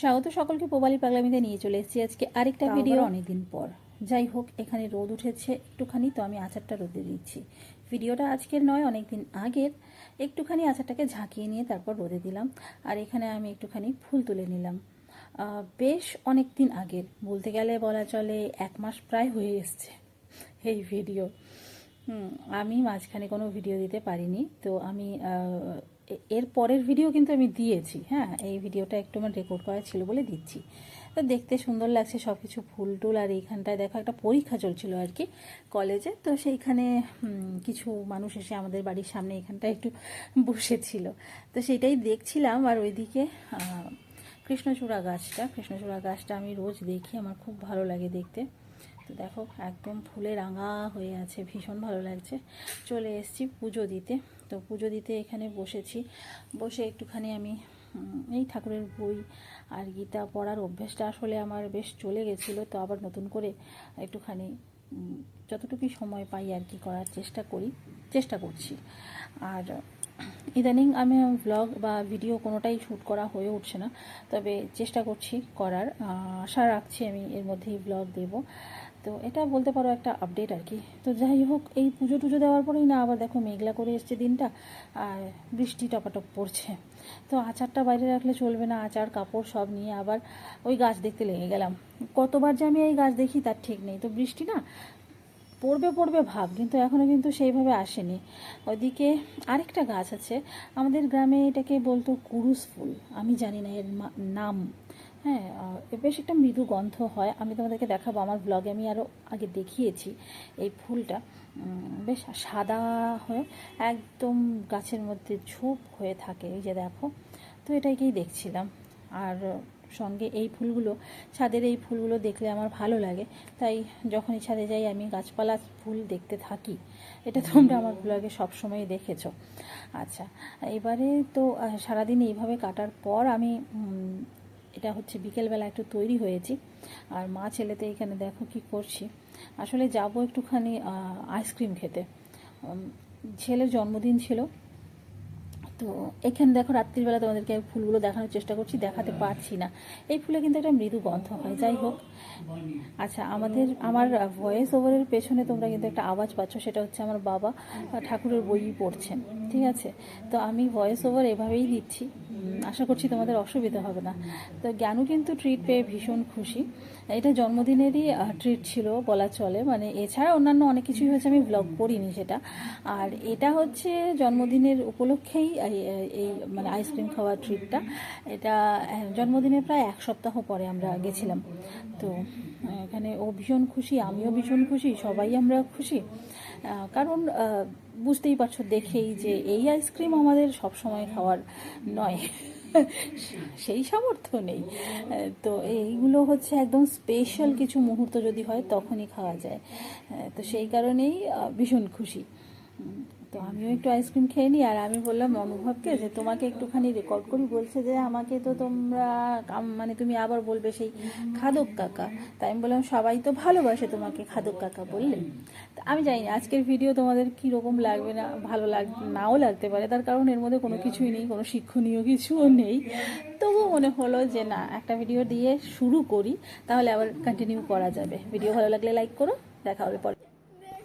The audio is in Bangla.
স্বাগত সকলকে পোবালি পাগলামিতে নিয়ে চলে এসেছি আজকে আরেকটা ভিডিও অনেকদিন পর। যাই হোক এখানে রোদ উঠেছে একটুখানি তো আমি আচারটা রোদে দিচ্ছি। ভিডিওটা আজকের নয় অনেকদিন আগের। একটুখানি আচারটাকে ঝাঁকিয়ে নিয়ে তারপর রোদে দিলাম। আর এখানে আমি একটুখানি ফুল তুলে নিলাম। বেশ অনেক দিন আগের বলতে গেলে বলা চলে এক মাস প্রায় হয়ে এসছে এই ভিডিও আমি মাঝখানে কোনো ভিডিও দিতে পারিনি। তো আমি এর পরের ভিডিও কিন্তু আমি দিয়েছি হ্যাঁ? এই ভিডিওটা একটু আমার রেকর্ড করা ছিল বলে দিচ্ছি। তো দেখতে সুন্দর লাগছে সব কিছু ফুল টুল আর এইখানটায় দেখো একটা পরীক্ষা চলছিল আর কি কলেজে তো সেইখানে কিছু মানুষ এসে আমাদের বাড়ির সামনে এখানটায় একটু বসেছিল। তো সেটাই দেখছিলাম আর ওইদিকে কৃষ্ণচূড়া গাছটা কৃষ্ণচূড়া গাছটা আমি রোজ দেখি, আমার খুব ভালো লাগে দেখতে। তো দেখো, একদম ফুলে রাঙা হয়ে আছে, ভীষণ ভালো লাগছে। চলে এসেছি পুজো দিতে। তো পুজো দিতে এখানে বসেছি। বসে একটুখানি আমি এই ঠাকুরের বই আর গীতা পড়ার অভ্যেসটা আসলে আমার বেশ চলে গেছিল। তো আবার নতুন করে একটুখানি যতটুকুই সময় পাই আর কি করার চেষ্টা করি, চেষ্টা করছি। আর ইদানিং আমি ব্লগ বা ভিডিও কোনোটাই শ্যুট করা হয়ে উঠছে না। তবে চেষ্টা করছি করার। আশা রাখছি আমি এর মধ্যেই ব্লগ দেব। তো এটা বলতে পারো একটা আপডেট আর কি। তো যাই হোক, এই পুজো টুজো দেওয়ার পরেই না আবার দেখো মেঘলা করে এসছে দিনটা, আর বৃষ্টি টপাটপ পড়ছে। তো আচারটা বাইরে রাখলে চলবে না, আচার, কাপড় সব নিয়ে আবার ওই গাছ দেখতে লেগে গেলাম। কতবার যে আমি এই গাছ দেখি তার ঠিক নেই। তো বৃষ্টি না পড়বে পড়বে ভাব, কিন্তু এখনও কিন্তু সেইভাবে আসেনি। ওইদিকে আরেকটা গাছ আছে, আমাদের গ্রামে এটাকে বলতো কুরুস ফুল, আমি জানি না এর নাম। হ্যাঁ বেশ একটা মৃদু গন্ধ হয়। আমি তোমাদেরকে দেখাবো। আমার ব্লগে আমি আরও আগে দেখিয়েছি এই ফুলটা। বেশ সাদা হয়ে একদম গাছের মধ্যে ঝোপ হয়ে থাকে। এই যে দেখো, তো এটাকেই দেখছিলাম। আর সঙ্গে এই ফুলগুলো, ছাদের এই ফুলগুলো দেখলে আমার ভালো লাগে। তাই যখনই ছাদে যাই, আমি গাছপালা, ফুল দেখতে থাকি। এটা তোমরা আমার ব্লগে সবসময় দেখেছ। আচ্ছা এবারে তো সারাদিন এইভাবে কাটার পর আমি এটা হচ্ছে বিকেলবেলা একটু তৈরি হয়েছি। আর মা ছেলেতে এখানে দেখো কি করছি। আসলে যাব একটুখানি আইসক্রিম খেতে। ছেলের জন্মদিন ছিল। তো এখানে দেখো রাত্রিবেলা তোমাদেরকে ফুলগুলো দেখানোর চেষ্টা করছি, দেখাতে পারছি না। এই ফুলে কিন্তু একটা মৃদু গন্ধ হয়, যাই হোক। আচ্ছা আমাদের, আমার ভয়েস ওভারের পেছনে তোমরা কিন্তু একটা আওয়াজ পাচ্ছ, সেটা হচ্ছে আমার বাবা ঠাকুরের বই পড়ছেন। ঠিক আছে। তো আমি ভয়েস ওভার এভাবেই দিচ্ছি। আশা করছি তোমাদের অসুবিধা হবে না। তো জ্ঞানু কিন্তু ট্রিট পেয়ে ভীষণ খুশি। এটা জন্মদিনেরই ট্রিট ছিল বলা চলে। মানে এছাড়া অন্যান্য অনেক কিছুই হয়েছে, আমি ব্লগ করিনি সেটা। আর এটা হচ্ছে জন্মদিনের উপলক্ষেই এই- মানে আইসক্রিম খাওয়ার ট্রিটটা এটা জন্মদিনের প্রায় এক সপ্তাহ পরে আমরা গেছিলাম। তো এখানে ও ভীষণ খুশি, আমিও ভীষণ খুশি, সবাই আমরা খুশি। কারণ বুঝতেই পারছ, দেখেই যে এই আইসক্রিম আমাদের সব সময় খাওয়ার নয়। সেই সামর্থ্য নেই। তো এইগুলো হচ্ছে একদম স্পেশাল কিছু মুহূর্ত যদি হয়, তখনই খাওয়া যায়। তো সেই কারণেই ভীষণ খুশি। তো আমিও একটু আইসক্রিম খেয়ে নিই, আর আমি বললাম অনুভবকে যে তোমাকে একটুখানি রেকর্ড করি, বলছে যে আমাকে তো তোমরা মানে তুমি আবার বলবে সেই খাদক কাকা। তাই আমি বললাম, সবাই তো ভালোবাসে তোমাকে খাদক কাকা বললে। আমি জানি না আজকের ভিডিও তোমাদের কি রকম লাগবে না, ভালো লাগ, নাও লাগতে পারে, তার কারণ এর মধ্যে কোনো কিছুই নেই, কোনো শিক্ষণীয় কিছুও নেই। তবুও মনে হলো যে না, একটা ভিডিও দিয়ে শুরু করি, তাহলে আবার কন্টিনিউ করা যাবে। ভিডিও ভালো লাগলে লাইক করো, দেখা হবে পরে।